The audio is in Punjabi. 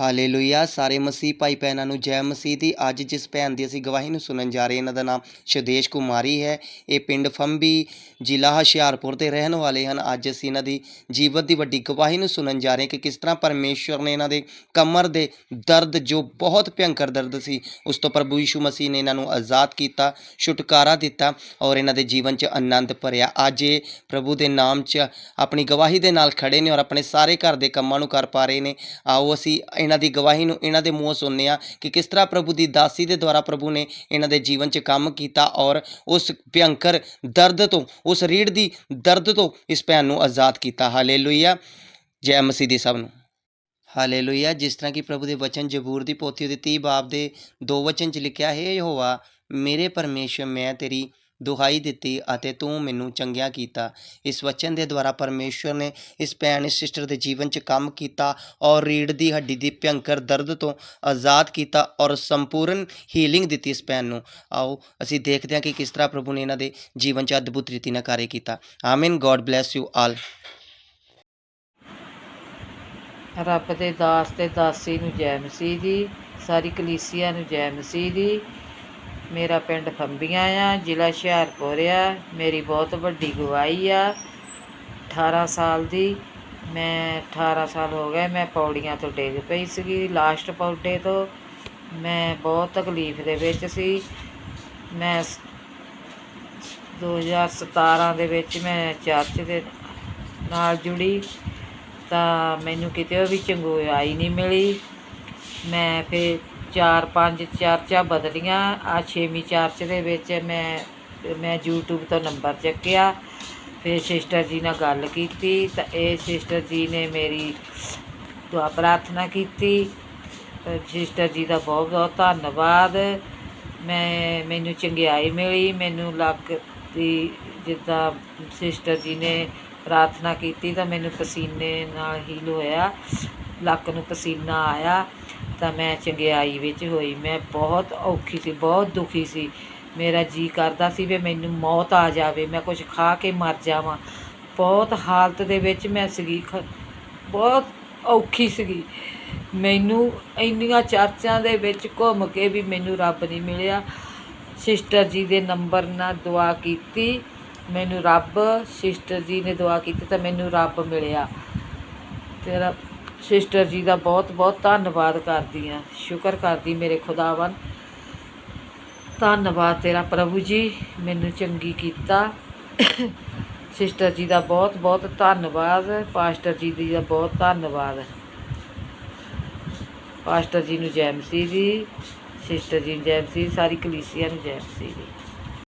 ਹਾਲੇਲੂਇਆ। ਸਾਰੇ ਮਸੀਹ ਭਾਈ ਭੈਣਾਂ ਨੂੰ ਜੈ ਮਸੀਹ ਦੀ। ਅੱਜ ਜਿਸ ਭੈਣ ਦੀ ਅਸੀਂ ਗਵਾਹੀ ਨੂੰ ਸੁਣਨ ਜਾ ਰਹੇ ਇਹਨਾਂ ਦਾ ਨਾਮ ਸ਼ਦੇਸ਼ ਕੁਮਾਰੀ ਹੈ। ਇਹ ਪਿੰਡ ਫੰਬੀ ਜ਼ਿਲ੍ਹਾ ਹੁਸ਼ਿਆਰਪੁਰ ਦੇ ਰਹਿਣ ਵਾਲੇ ਹਨ। ਅੱਜ ਅਸੀਂ ਇਹਨਾਂ ਦੀ ਜੀਵਨ ਦੀ ਵੱਡੀ ਗਵਾਹੀ ਨੂੰ ਸੁਣਨ ਜਾ ਰਹੇ ਕਿ ਕਿਸ ਤਰ੍ਹਾਂ ਪਰਮੇਸ਼ਵਰ ਨੇ ਇਹਨਾਂ ਦੇ ਕਮਰ ਦੇ ਦਰਦ ਜੋ ਬਹੁਤ ਭਿਅੰਕਰ ਦਰਦ ਸੀ, ਉਸ ਤੋਂ ਪ੍ਰਭੂ ਯਿਸ਼ੂ ਮਸੀਹ ਨੇ ਇਹਨਾਂ ਨੂੰ ਆਜ਼ਾਦ ਕੀਤਾ, ਛੁਟਕਾਰਾ ਦਿੱਤਾ ਔਰ ਇਹਨਾਂ ਦੇ ਜੀਵਨ 'ਚ ਆਨੰਦ ਭਰਿਆ। ਅੱਜ ਇਹ ਪ੍ਰਭੂ ਦੇ ਨਾਮ 'ਚ ਆਪਣੀ ਗਵਾਹੀ ਦੇ ਨਾਲ ਖੜੇ ਨੇ ਔਰ ਆਪਣੇ ਸਾਰੇ ਘਰ ਦੇ ਕੰਮਾਂ ਨੂੰ ਕਰ ਪਾ ਰਹੇ ਨੇ। ਆਓ ਅਸੀਂ ਇਹਨਾਂ ਦੀ ਗਵਾਹੀ ਨੂੰ ਇਹਨਾਂ ਦੇ ਮੂੰਹੋਂ ਸੁਣਨੇ ਆ ਕਿ ਕਿਸ ਤਰ੍ਹਾਂ ਪ੍ਰਭੂ ਦੀ ਦਾਸੀ ਦੇ ਦੁਆਰਾ ਪ੍ਰਭੂ ਨੇ ਇਹਨਾਂ ਦੇ ਜੀਵਨ 'ਚ ਕੰਮ ਕੀਤਾ ਔਰ ਉਸ ਭਿਅੰਕਰ ਦਰਦ ਤੋਂ, ਉਸ ਰੀੜ ਦੀ ਦਰਦ ਤੋਂ ਇਸ ਭੈਣ ਨੂੰ ਆਜ਼ਾਦ ਕੀਤਾ। ਹਾਲੇਲੂਇਆ। ਜੈ ਮਸੀਹ ਦੀ ਸਭ ਨੂੰ। ਹਾਲੇਲੂਇਆ। ਜਿਸ ਤਰ੍ਹਾਂ ਕਿ ਪ੍ਰਭੂ ਦੇ ਵਚਨ ਜ਼ਬੂਰ ਦੀ ਪੋਥੀ ਉਹਦੇ 30 ਬਾਬ ਦੇ ਦੋ ਵਚਨ 'ਚ ਲਿਖਿਆ ਹੈ ਯਹੋਵਾ, ਮੇਰੇ ਪਰਮੇਸ਼ਰ, ਮੈਂ ਤੇਰੀ ਦੁਹਾਈ ਦਿੱਤੀ ਅਤੇ ਤੂੰ ਮੈਨੂੰ ਚੰਗਿਆ ਕੀਤਾ। ਇਸ ਵਚਨ ਦੇ ਦੁਆਰਾ ਪਰਮੇਸ਼ਵਰ ਨੇ ਇਸ ਭੈਣ, ਇਸ ਸਿਸਟਰ ਦੇ ਜੀਵਨ 'ਚ ਕੰਮ ਕੀਤਾ ਔਰ ਰੀੜ ਦੀ ਹੱਡੀ ਦੀ ਭਿਅੰਕਰ ਦਰਦ ਤੋਂ ਆਜ਼ਾਦ ਕੀਤਾ ਔਰ ਸੰਪੂਰਨ ਹੀਲਿੰਗ ਦਿੱਤੀ ਇਸ ਭੈਣ ਨੂੰ। ਆਓ, ਅਸੀਂ ਦੇਖਦੇ ਹਾਂ ਕਿ ਕਿਸ ਤਰ੍ਹਾਂ ਪ੍ਰਭੂ ਨੇ ਇਹਨਾਂ ਦੇ ਜੀਵਨ 'ਚ ਅਦਭੁਤ ਰੀਤੀ ਨਾਲ ਕਾਰਜ ਕੀਤਾ। ਆਮੀਨ ਗੋਡ ਬlesਸ ਯੂ ਆਲ ਰੱਬ ਦੇ ਦਾਸ ਤੇ ਦਾਸੀ ਨੂੰ ਜੈ ਮਸੀਹ ਦੀ ਸਾਰੀ ਕਲੀਸਿਆ ਨੂੰ ਜੈ ਮਸੀਹ ਦੀ ਮੇਰਾ ਪਿੰਡ ਫੰਬੀਆਂ ਆ, ਜ਼ਿਲ੍ਹਾ ਹੁਸ਼ਿਆਰਪੁਰ ਆ। ਮੇਰੀ ਬਹੁਤ ਵੱਡੀ ਗਵਾਹੀ ਆ। 18 ਸਾਲ ਦੀ, ਮੈਂ 18 ਸਾਲ ਹੋ ਗਏ, ਮੈਂ ਪੌੜੀਆਂ ਤੋਂ ਡਿੱਗ ਪਈ ਸੀਗੀ। ਲਾਸਟ ਪੌੜੇ ਤੋਂ ਮੈਂ ਬਹੁਤ ਤਕਲੀਫ ਦੇ ਵਿੱਚ ਸੀ। ਮੈਂ ਸ- 2017 ਦੇ ਵਿੱਚ ਮੈਂ ਚਰਚ ਦੇ ਨਾਲ ਜੁੜੀ, ਤਾਂ ਮੈਨੂੰ ਕਿਤੇ ਵੀ ਚੰਗਿਆਈ ਨਹੀਂ ਮਿਲੀ। ਮੈਂ ਫਿਰ ਚਾਰ ਪੰਜ ਚਰਚਾਂ ਬਦਲੀਆਂ। ਆ ਛੇਵੀਂ ਚਰਚ ਦੇ ਵਿੱਚ ਮੈਂ ਮੈਂ YouTube ਤੋਂ ਨੰਬਰ ਚੱਕਿਆ। ਫਿਰ ਸਿਸਟਰ ਜੀ ਨਾਲ ਗੱਲ ਕੀਤੀ ਤਾਂ ਇਹ ਸਿਸਟਰ ਜੀ ਨੇ ਮੇਰੀ ਦੁਆ ਪ੍ਰਾਰਥਨਾ ਕੀਤੀ। ਸਿਸਟਰ ਜੀ ਦਾ ਬਹੁਤ ਬਹੁਤ ਧੰਨਵਾਦ। ਮੈਂ, ਮੈਨੂੰ ਚੰਗਿਆਈ ਮਿਲੀ। ਮੈਨੂੰ ਲੱਕ ਦੀ ਜਿੱਦਾਂ ਸਿਸਟਰ ਜੀ ਨੇ ਪ੍ਰਾਰਥਨਾ ਕੀਤੀ ਤਾਂ ਮੈਨੂੰ ਪਸੀਨੇ ਨਾਲ ਹੀਲ ਹੋਇਆ। ਲੱਕ ਨੂੰ ਪਸੀਨਾ ਆਇਆ। ਤਾਂ ਮੈਂ ਚੰਗਿਆਈ ਵਿੱਚ ਹੋਈ। ਮੈਂ ਬਹੁਤ ਔਖੀ ਸੀ, ਬਹੁਤ ਦੁਖੀ ਸੀ। ਮੇਰਾ ਜੀ ਕਰਦਾ ਸੀ ਵੀ ਮੈਨੂੰ ਮੌਤ ਆ ਜਾਵੇ, ਮੈਂ ਕੁਝ ਖਾ ਕੇ ਮਰ ਜਾਵਾਂ। ਬਹੁਤ ਹਾਲਤ ਦੇ ਵਿੱਚ ਮੈਂ ਸੀਗੀ, ਖ- ਬਹੁਤ ਔਖੀ ਸੀਗੀ। ਮੈਨੂੰ ਇੰਨੀਆਂ ਚਰਚਾਂ ਦੇ ਵਿੱਚ ਘੁੰਮ ਕੇ ਵੀ ਮੈਨੂੰ ਰੱਬ ਨਹੀਂ ਮਿਲਿਆ। ਸਿਸਟਰ ਜੀ ਦੇ ਨੰਬਰ ਨਾਲ ਦੁਆ ਕੀਤੀ, ਮੈਨੂੰ ਰੱਬ, ਸਿਸਟਰ ਜੀ ਨੇ ਦੁਆ ਕੀਤੀ ਤਾਂ ਮੈਨੂੰ ਰੱਬ ਮਿਲਿਆ। ਤੇਰਾ ਸਿਸਟਰ ਜੀ ਦਾ ਬਹੁਤ ਬਹੁਤ ਧੰਨਵਾਦ ਕਰਦੀ ਆ ਸ਼ੁਕਰ ਕਰਦੀ ਮੇਰੇ ਖੁਦਾਵੰ ਧੰਨਵਾਦ ਤੇਰਾ ਪ੍ਰਭੂ ਜੀ, ਮੈਨੂੰ ਚੰਗੀ ਕੀਤਾ। ਸਿਸਟਰ ਜੀ ਦਾ ਬਹੁਤ ਬਹੁਤ ਧੰਨਵਾਦ। ਪਾਸਟਰ ਜੀ ਦੀ ਦਾ ਬਹੁਤ ਧੰਨਵਾਦ। ਪਾਸਟਰ ਜੀ ਨੂੰ ਜੈ ਮਸੀਹ ਦੀ ਸਿਸਟਰ ਜੀ ਨੂੰ ਜੈ ਮਸੀਹ ਸਾਰੀ ਕਲੀਸਿਆ ਨੂੰ ਜੈ। ਮਸੀਹ ਦੀ